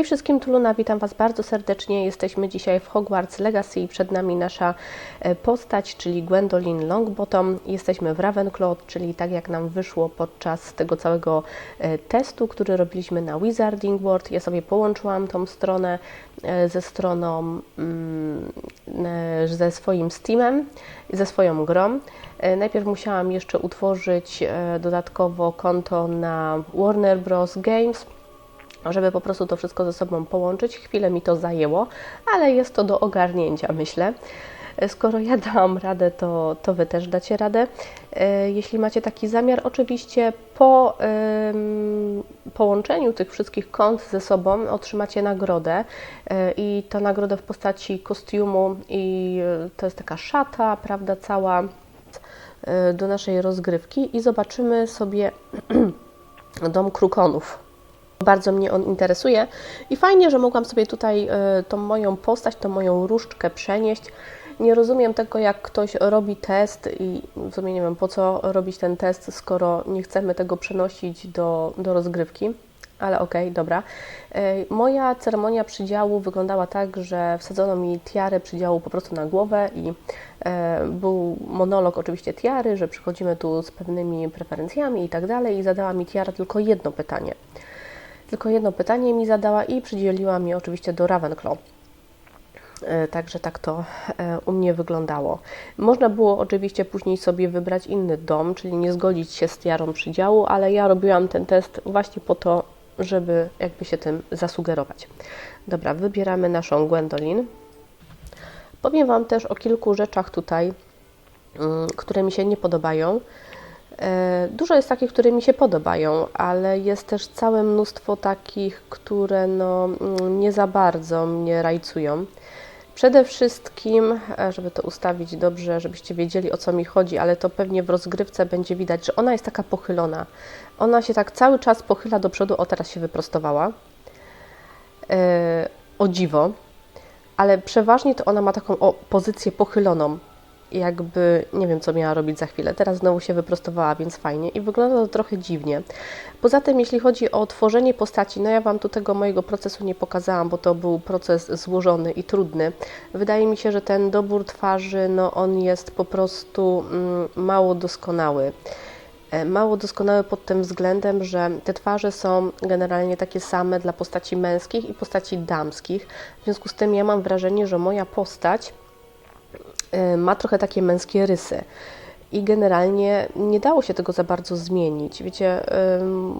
Hej wszystkim, witam Was bardzo serdecznie. Jesteśmy dzisiaj w Hogwarts Legacy i przed nami nasza e, postać, czyli Gwendolyn Longbottom. Jesteśmy w Ravenclaw, czyli tak jak nam wyszło podczas tego całego e, testu, który robiliśmy na Wizarding World. Ja sobie połączyłam tą stronę e, ze stroną, mm, ze swoim Steamem, ze swoją grą. Najpierw musiałam jeszcze utworzyć dodatkowo konto na Warner Bros. Games żeby po prostu to wszystko ze sobą połączyć. Chwilę mi to zajęło, ale jest to do ogarnięcia, myślę. Skoro ja dałam radę, to, to Wy też dacie radę. E, jeśli macie taki zamiar, oczywiście po ym, połączeniu tych wszystkich kont ze sobą otrzymacie nagrodę e, i to nagrodę w postaci kostiumu i e, to jest taka szata, prawda, cała do naszej rozgrywki i zobaczymy sobie dom krukonów. Bardzo mnie on interesuje i fajnie, że mogłam sobie tutaj e, tą moją postać, tą moją różdżkę przenieść. Nie rozumiem tego, jak ktoś robi test i w sumie nie wiem po co robić ten test, skoro nie chcemy tego przenosić do, do rozgrywki. Ale okej, okay, dobra. E, moja ceremonia przydziału wyglądała tak, że wsadzono mi tiarę przydziału po prostu na głowę i e, był monolog oczywiście tiary, że przychodzimy tu z pewnymi preferencjami i tak dalej i zadała mi tiara tylko jedno pytanie – tylko jedno pytanie mi zadała i przydzieliła mi oczywiście do Ravenclaw. E, także tak to e, u mnie wyglądało. Można było oczywiście później sobie wybrać inny dom, czyli nie zgodzić się z tiarą przydziału, ale ja robiłam ten test właśnie po to, żeby jakby się tym zasugerować. Dobra, wybieramy naszą Gwendolyn. Powiem Wam też o kilku rzeczach tutaj, mm, które mi się nie podobają. E, dużo jest takich, które mi się podobają, ale jest też całe mnóstwo takich, które no, mm, nie za bardzo mnie rajcują. Przede wszystkim, e, żeby to ustawić dobrze, żebyście wiedzieli o co mi chodzi, ale to pewnie w rozgrywce będzie widać, że ona jest taka pochylona. Ona się tak cały czas pochyla do przodu, o teraz się wyprostowała. E, o dziwo, ale przeważnie to ona ma taką o, pozycję pochyloną jakby nie wiem, co miała robić za chwilę. Teraz znowu się wyprostowała, więc fajnie i wygląda to trochę dziwnie. Poza tym, jeśli chodzi o tworzenie postaci, no ja Wam tu tego mojego procesu nie pokazałam, bo to był proces złożony i trudny. Wydaje mi się, że ten dobór twarzy, no on jest po prostu mm, mało doskonały e, mało doskonały pod tym względem, że te twarze są generalnie takie same dla postaci męskich i postaci damskich. W związku z tym ja mam wrażenie, że moja postać ma trochę takie męskie rysy. I generalnie nie dało się tego za bardzo zmienić. Wiecie,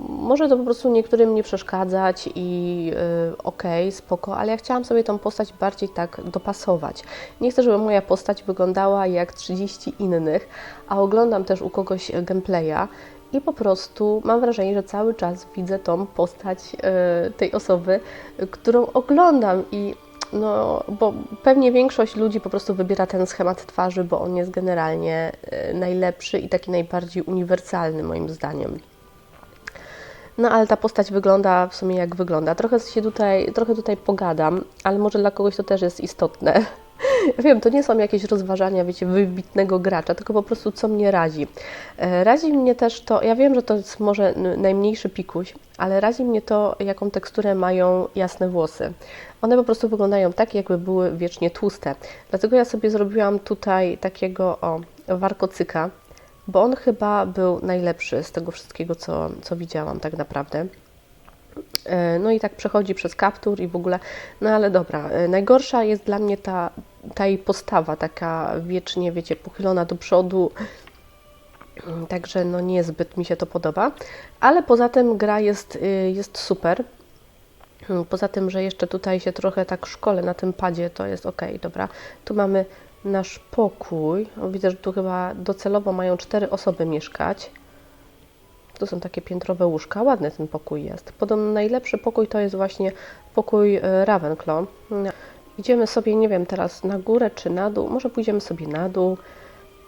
może to po prostu niektórym nie przeszkadzać i y, okej, okay, spoko, ale ja chciałam sobie tą postać bardziej tak dopasować. Nie chcę, żeby moja postać wyglądała jak 30 innych, a oglądam też u kogoś gameplaya i po prostu mam wrażenie, że cały czas widzę tą postać y, tej osoby, którą oglądam i no, bo pewnie większość ludzi po prostu wybiera ten schemat twarzy, bo on jest generalnie e, najlepszy i taki najbardziej uniwersalny, moim zdaniem. No ale ta postać wygląda w sumie jak wygląda. Trochę się tutaj, trochę tutaj pogadam, ale może dla kogoś to też jest istotne. Wiem, to nie są jakieś rozważania, wiecie, wybitnego gracza, tylko po prostu co mnie razi. E, razi mnie też to, ja wiem, że to jest może najmniejszy pikuś, ale razi mnie to, jaką teksturę mają jasne włosy. One po prostu wyglądają tak, jakby były wiecznie tłuste. Dlatego ja sobie zrobiłam tutaj takiego o warkocyka, bo on chyba był najlepszy z tego wszystkiego, co, co widziałam tak naprawdę. E, no i tak przechodzi przez kaptur i w ogóle, no ale dobra, e, najgorsza jest dla mnie ta, ta jej postawa, taka wiecznie, wiecie, pochylona do przodu, także no niezbyt mi się to podoba, ale poza tym gra jest, y, jest super. Poza tym, że jeszcze tutaj się trochę tak szkole na tym padzie, to jest ok, dobra. Tu mamy nasz pokój. Widzę, że tu chyba docelowo mają cztery osoby mieszkać. To są takie piętrowe łóżka. Ładny ten pokój jest. Podobno najlepszy pokój to jest właśnie pokój e, Ravenclaw. Idziemy sobie, nie wiem teraz na górę czy na dół. Może pójdziemy sobie na dół.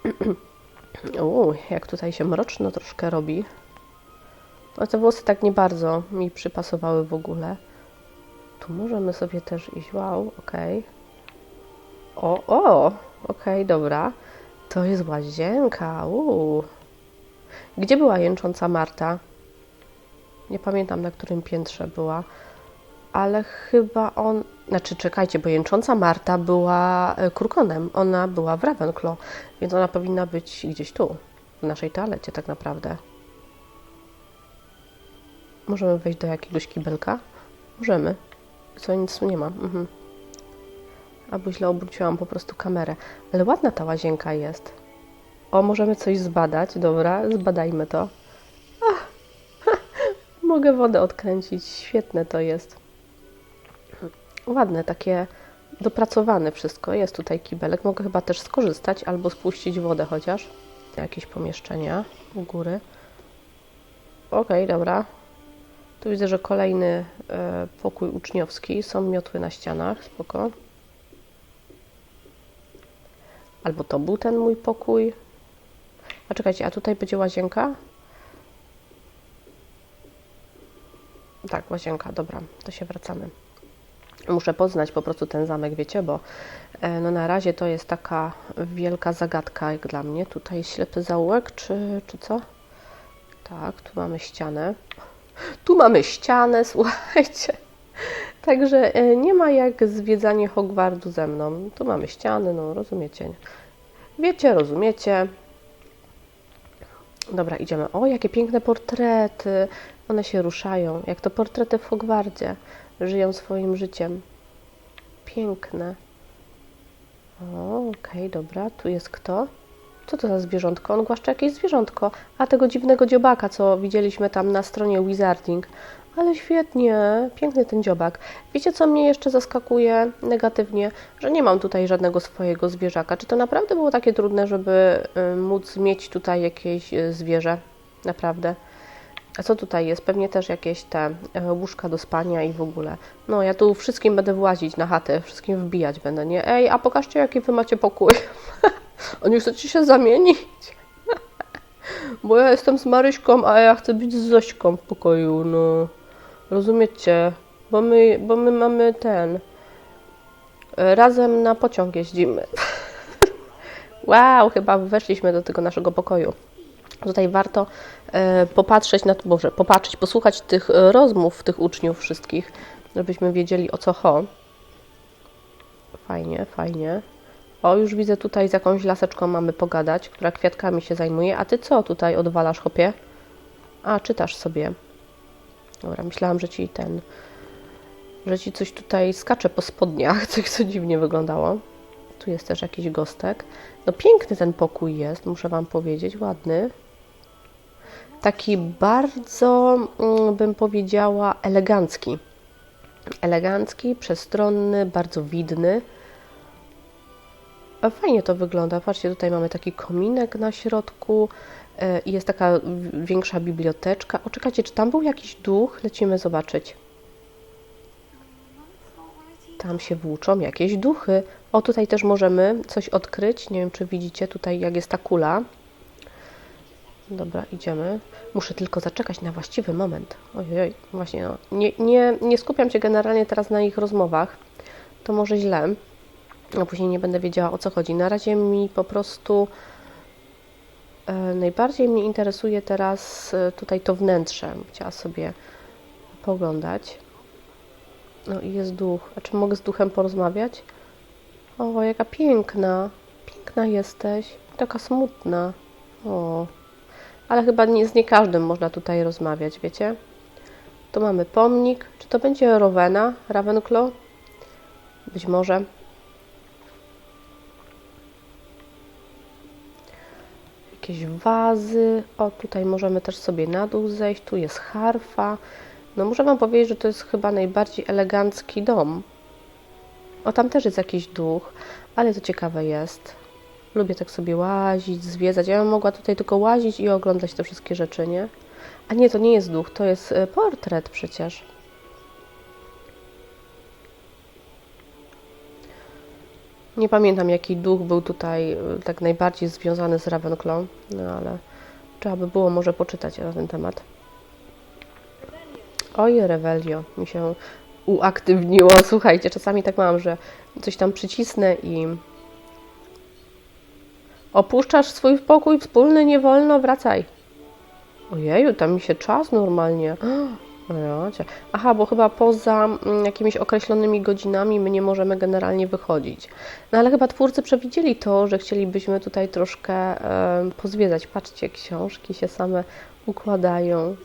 Uuu, jak tutaj się mroczno troszkę robi. A te włosy tak nie bardzo mi przypasowały w ogóle. Tu możemy sobie też iść. Wow, ok. O, o, ok, dobra. To jest łazienka. Uuu. Gdzie była jęcząca Marta? Nie pamiętam, na którym piętrze była. ale chyba on. Znaczy, czekajcie, bo jęcząca Marta była e, kurkonem. Ona była w Ravenclaw, więc ona powinna być gdzieś tu, w naszej toalecie, tak naprawdę. Możemy wejść do jakiegoś kibelka? Możemy. Co, nic tu nie ma. Mhm. Albo źle obróciłam po prostu kamerę. Ale ładna ta łazienka jest. O, możemy coś zbadać. Dobra, zbadajmy to. Ach, mogę wodę odkręcić. Świetne to jest. Ładne, takie dopracowane wszystko. Jest tutaj kibelek. Mogę chyba też skorzystać albo spuścić wodę chociaż. Jakieś pomieszczenia u góry. Okej, dobra. Tu widzę, że kolejny e, pokój uczniowski. Są miotły na ścianach. Spoko. Albo to był ten mój pokój. A czekajcie, a tutaj będzie łazienka? Tak, łazienka, dobra, to się wracamy. Muszę poznać po prostu ten zamek, wiecie, bo e, no na razie to jest taka wielka zagadka jak dla mnie. Tutaj ślepy zaułek, czy, czy co? Tak, tu mamy ścianę. Tu mamy ścianę, słuchajcie. Także e, nie ma jak zwiedzanie Hogwartu ze mną. Tu mamy ściany, no rozumiecie. Wiecie, rozumiecie. Dobra, idziemy. O, jakie piękne portrety. One się ruszają, jak to portrety w Hogwarcie. Żyją swoim życiem. Piękne. O, okej, okay, dobra. Tu jest kto? Co to za zwierzątko? On głaszcze jakieś zwierzątko. A tego dziwnego dziobaka, co widzieliśmy tam na stronie Wizarding. Ale świetnie, piękny ten dziobak. Wiecie, co mnie jeszcze zaskakuje negatywnie? Że nie mam tutaj żadnego swojego zwierzaka. Czy to naprawdę było takie trudne, żeby y, móc mieć tutaj jakieś y, zwierzę? Naprawdę. A co tutaj jest? Pewnie też jakieś te e, łóżka do spania i w ogóle. No, ja tu wszystkim będę włazić na chatę, wszystkim wbijać będę, nie? Ej, a pokażcie, jaki wy macie pokój. a nie chcecie się zamienić? Bo ja jestem z Maryśką, a ja chcę być z Zośką w pokoju, no. Rozumiecie? Bo my, bo my mamy ten. e, Razem na pociąg jeździmy. wow, chyba weszliśmy do tego naszego pokoju. Tutaj warto e, popatrzeć na to, może popatrzeć, posłuchać tych e, rozmów tych uczniów wszystkich, żebyśmy wiedzieli o co chodzi. Fajnie, fajnie. O, już widzę tutaj z jakąś laseczką mamy pogadać, która kwiatkami się zajmuje. A ty co tutaj odwalasz, chopie? A, czytasz sobie. Dobra, myślałam, że ci ten, że ci coś tutaj skacze po spodniach, coś co dziwnie wyglądało. Tu jest też jakiś gostek. No piękny ten pokój jest, muszę wam powiedzieć, ładny. Taki bardzo, mm, bym powiedziała, elegancki. Elegancki, przestronny, bardzo widny. Fajnie to wygląda. Patrzcie, tutaj mamy taki kominek na środku e, i jest taka większa biblioteczka. O, czekajcie, czy tam był jakiś duch? Lecimy zobaczyć. Tam się włóczą jakieś duchy. O, tutaj też możemy coś odkryć. Nie wiem, czy widzicie tutaj, jak jest ta kula. Dobra, idziemy. Muszę tylko zaczekać na właściwy moment. Ojej, właśnie, no. nie, nie, nie skupiam się generalnie teraz na ich rozmowach. To może źle. A później nie będę wiedziała o co chodzi. Na razie mi po prostu e, najbardziej mnie interesuje teraz e, tutaj to wnętrze. Chciała sobie poglądać. No i jest duch. A czy mogę z duchem porozmawiać? O, jaka piękna. Piękna jesteś. Taka smutna. O. Ale chyba nie, z nie każdym można tutaj rozmawiać, wiecie? Tu mamy pomnik. Czy to będzie Rowena? Ravenclaw? Być może. Jakieś wazy. O, tutaj możemy też sobie na dół zejść. Tu jest harfa. No muszę Wam powiedzieć, że to jest chyba najbardziej elegancki dom. O, tam też jest jakiś duch, ale to ciekawe jest. Lubię tak sobie łazić, zwiedzać. Ja bym mogła tutaj tylko łazić i oglądać te wszystkie rzeczy, nie? A nie, to nie jest duch, to jest e, portret przecież. Nie pamiętam, jaki duch był tutaj e, tak najbardziej związany z Ravenclaw, no ale trzeba by było może poczytać na ten temat. Oj, Revelio mi się uaktywniło. Słuchajcie, czasami tak mam, że coś tam przycisnę i opuszczasz swój pokój wspólny, nie wolno, wracaj. Ojeju, tam mi się czas normalnie. No, Aha, bo chyba poza mm, jakimiś określonymi godzinami my nie możemy generalnie wychodzić. No ale chyba twórcy przewidzieli to, że chcielibyśmy tutaj troszkę e, pozwiedzać. Patrzcie, książki się same układają.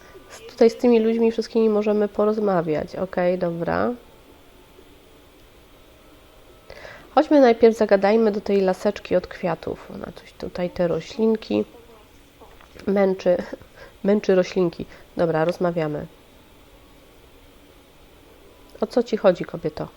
Tutaj z tymi ludźmi wszystkimi możemy porozmawiać. Okej, dobra. Chodźmy najpierw, zagadajmy do tej laseczki od kwiatów. Ona coś tutaj, te roślinki męczy, męczy roślinki. Dobra, rozmawiamy. O co ci chodzi, kobieto?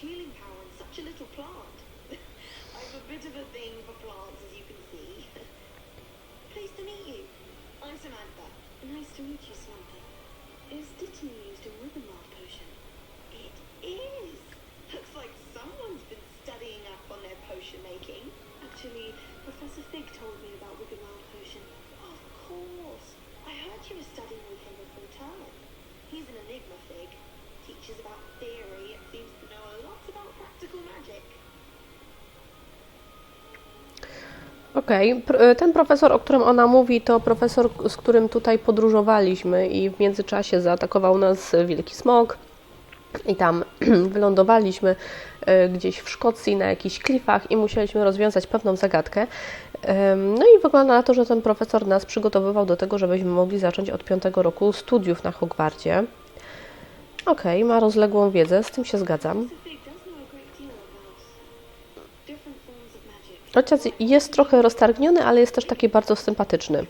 Healing power in such a little plant. I've a bit of a thing for plants, as you can see. Pleased to meet you. I'm Samantha. Nice to meet you, Samantha. Is Dittany used in Wiggenweld potion? It is. Looks like someone's been studying up on their potion making. Actually, Professor Fig told me about Wiggenweld potion. Of course. I heard you were studying with him before term. He's an enigma, Fig. Teaches about theory seems to know a lot about practical magic. Okej, pr- e, ten profesor, o którym ona mówi, to profesor, z którym tutaj podróżowaliśmy i w międzyczasie zaatakował nas wielki smok i tam wylądowaliśmy e, gdzieś w Szkocji na jakichś klifach i musieliśmy rozwiązać pewną zagadkę. No i wygląda na to, że ten profesor nas przygotowywał do tego, żebyśmy mogli zacząć od piątego roku studiów na Hogwarcie. Okej, ma rozległą wiedzę, z tym się zgadzam. Chociaż jest trochę roztargniony, ale jest też taki bardzo sympatyczny.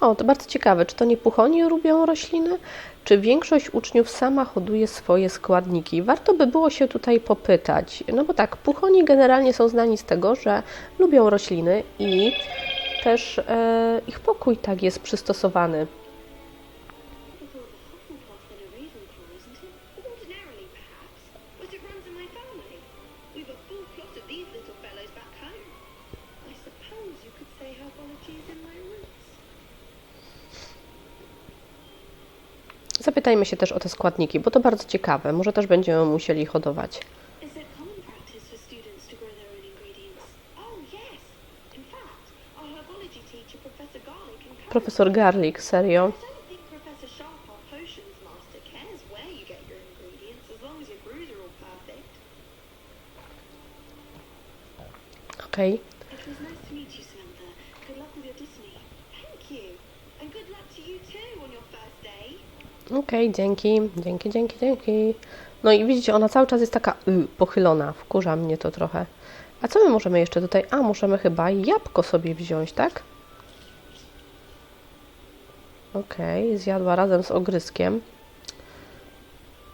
O, to bardzo ciekawe. Czy to nie puchoni lubią rośliny? Czy większość uczniów sama hoduje swoje składniki? Warto by było się tutaj popytać. No bo tak, puchoni generalnie są znani z tego, że lubią rośliny i też e, ich pokój tak jest przystosowany. Zapytajmy się też o te składniki, bo to bardzo ciekawe. Może też będziemy musieli hodować. Is it common dzięki, dzięki, dzięki, dzięki. No i widzicie, ona cały czas jest taka y, pochylona, wkurza mnie to trochę. A co my możemy jeszcze tutaj? A, możemy chyba jabłko sobie wziąć, tak? Okej, zjadła razem z ogryskiem.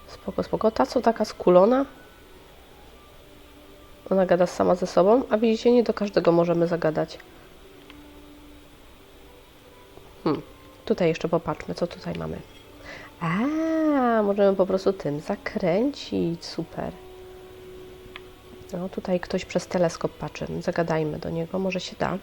Spoko, spoko. Ta co taka skulona? Ona gada sama ze sobą, a widzicie, nie do każdego możemy zagadać. Hmm. Tutaj jeszcze popatrzmy, co tutaj mamy. A, możemy po prostu tym zakręcić. Super. No, tutaj ktoś przez teleskop patrzy. Zagadajmy do niego, może się da.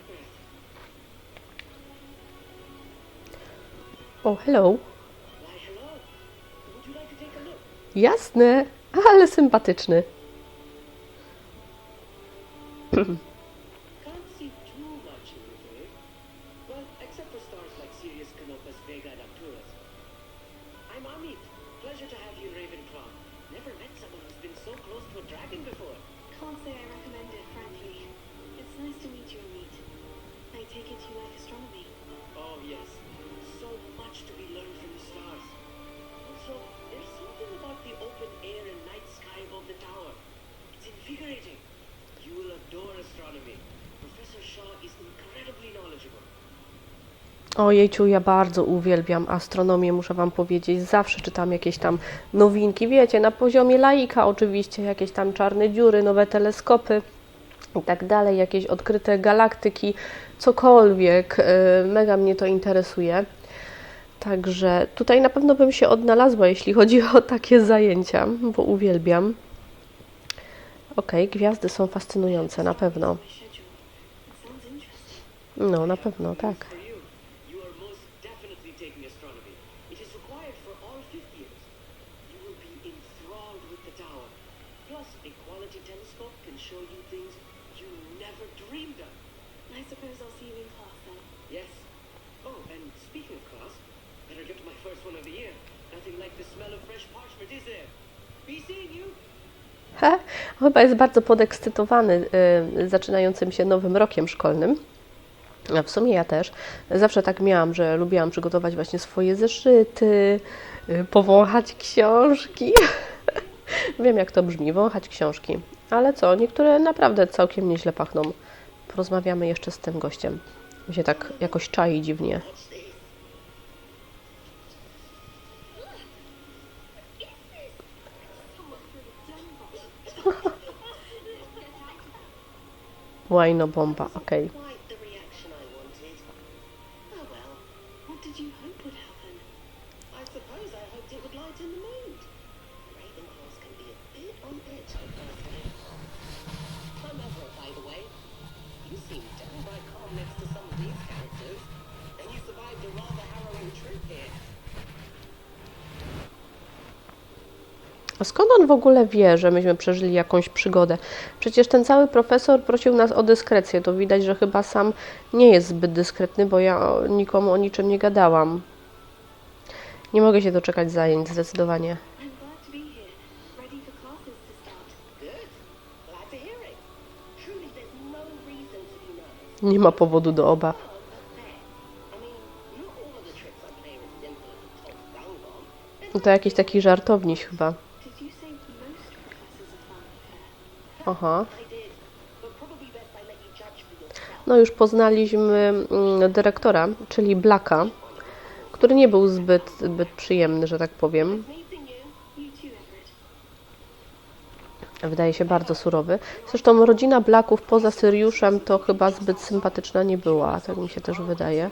O, hello. Why, hello. Jasne, ale sympatyczny. I'm Amit. Pleasure to have you Ravenclaw. Never met someone who's been so close to a dragon before. Can't say I recommend it, frankly. It's nice to meet you, Amit. I take it you like astronomy. Oh, yes. So much to be learned from the stars. Also, there's something about the open air and night sky above the tower. It's invigorating. You will adore astronomy. Professor Shaw is incredibly knowledgeable. Ojejciu, ja bardzo uwielbiam astronomię, muszę Wam powiedzieć. Zawsze czytam jakieś tam nowinki, wiecie, na poziomie laika oczywiście, jakieś tam czarne dziury, nowe teleskopy i tak dalej, jakieś odkryte galaktyki, cokolwiek. Yy, Mega mnie to interesuje. Także tutaj na pewno bym się odnalazła, jeśli chodzi o takie zajęcia, bo uwielbiam. Okej, gwiazdy są fascynujące, na pewno. No, na pewno, tak. Chyba jest bardzo podekscytowany y, zaczynającym się nowym rokiem szkolnym. A w sumie ja też. Zawsze tak miałam, że lubiłam przygotować właśnie swoje zeszyty, y, powąchać książki. Wiem, jak to brzmi, wąchać książki. Ale co, niektóre naprawdę całkiem nieźle pachną. Porozmawiamy jeszcze z tym gościem. Mi się tak jakoś czai dziwnie. Łajno bomba, okej. Quite A skąd on w ogóle wie, że myśmy przeżyli jakąś przygodę? Przecież ten cały profesor prosił nas o dyskrecję. To widać, że chyba sam nie jest zbyt dyskretny, bo ja nikomu o niczym nie gadałam. Nie mogę się doczekać zajęć, zdecydowanie. No. Nie ma powodu do obaw. To jakiś taki żartowniś chyba. Yourself. No już poznaliśmy mm, dyrektora, czyli Blacka, który nie był zbyt, zbyt przyjemny, że tak powiem. Wydaje się bardzo surowy. Zresztą rodzina Blacków poza Syriuszem to chyba zbyt sympatyczna nie była, tak mi się też wydaje.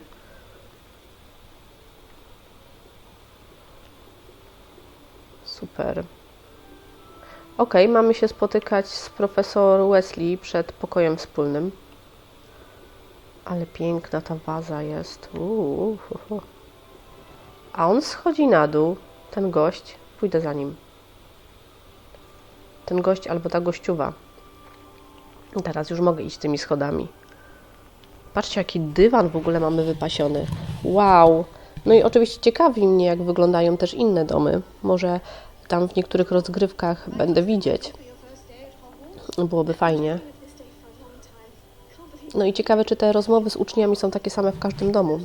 Super. Ok, mamy się spotykać z profesor Wesley przed pokojem wspólnym. Ale piękna ta waza jest. A on schodzi na dół, ten gość. Pójdę za nim ten gość albo ta gościuwa. Teraz już mogę iść tymi schodami. Patrzcie, jaki dywan w ogóle mamy wypasiony. Wow! No i oczywiście ciekawi mnie, jak wyglądają też inne domy. Może tam w niektórych rozgrywkach będę widzieć. Byłoby fajnie. No i ciekawe, czy te rozmowy z uczniami są takie same w każdym domu.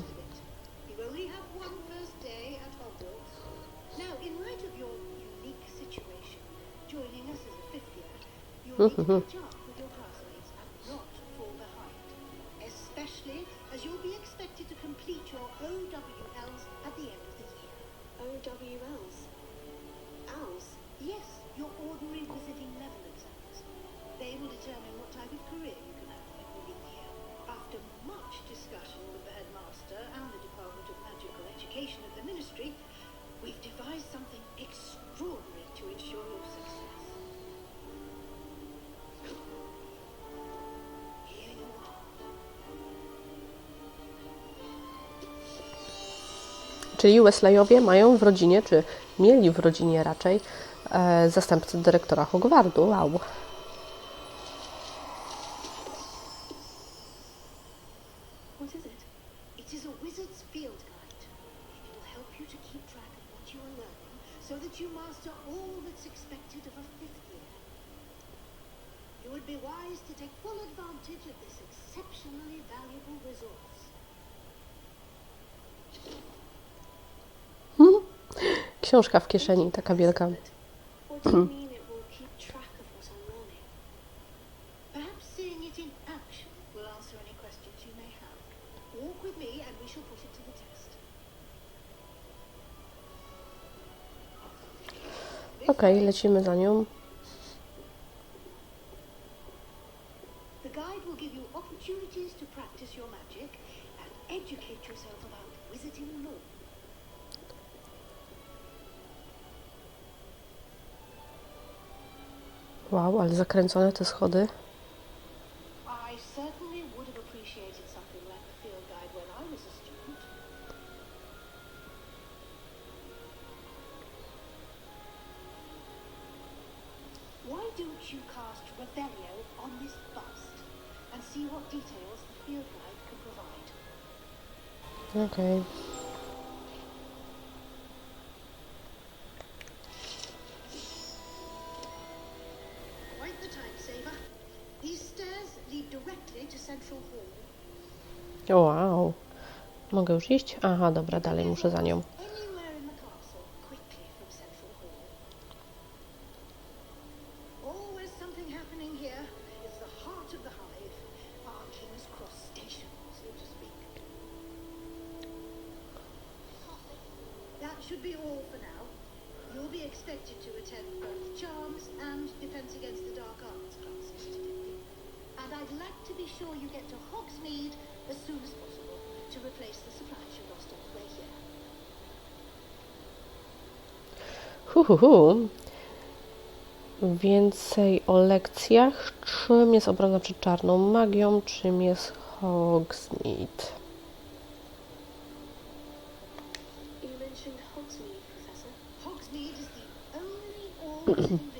You Czyli Wesleyowie mają w rodzinie, czy mieli w rodzinie raczej, e, zastępcę dyrektora Hogwartu. Wow. Shall put it to the test. Okej, lecimy za nią. The guide will give you opportunities to practice your magic Wow, ale zakręcone te schody. Okay. Mogę już iść? Aha, dobra, dalej muszę za nią. Hu, hu, hu. Więcej o lekcjach. Czym jest obrona przed czarną magią? Czym jest Hogsmeade? You Hogsmeade,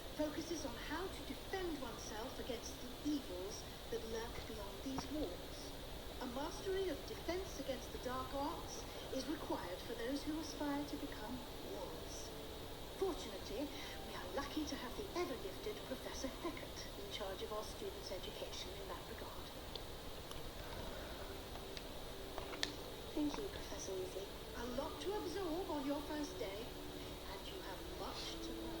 focuses on how to defend oneself against the evils that lurk beyond these walls. A mastery of defense against the dark arts is required for those who aspire to become wards. Fortunately, we are lucky to have the ever-gifted Professor Hecate in charge of our students' education in that regard. Thank you, Professor Weasley. A lot to absorb on your first day, and you have much to learn.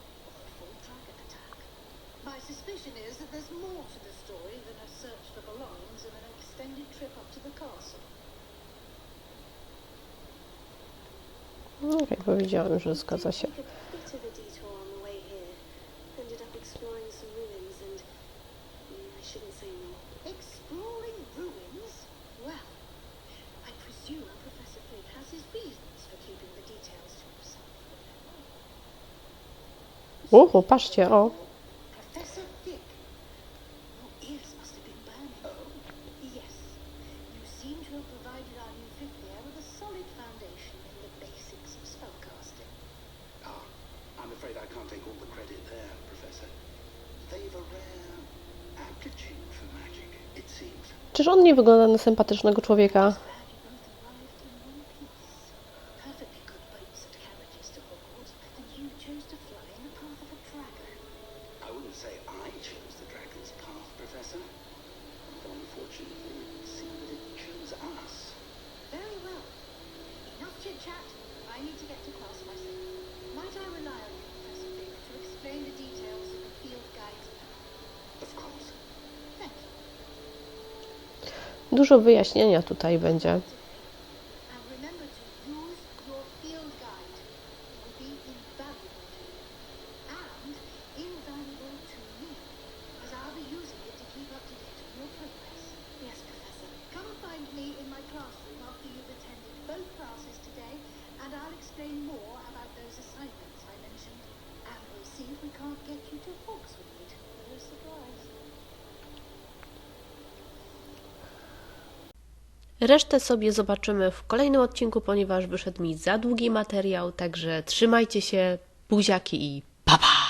My suspicion is that there's more to the story than a search for belongings and an extended trip up to the castle. No, tak jak powiedziałem, że zgadza się. Mm, o, patrzcie, o. wygląda na sympatycznego człowieka. Dużo wyjaśnienia tutaj będzie. Resztę sobie zobaczymy w kolejnym odcinku, ponieważ wyszedł mi za długi materiał, także trzymajcie się, buziaki i pa pa!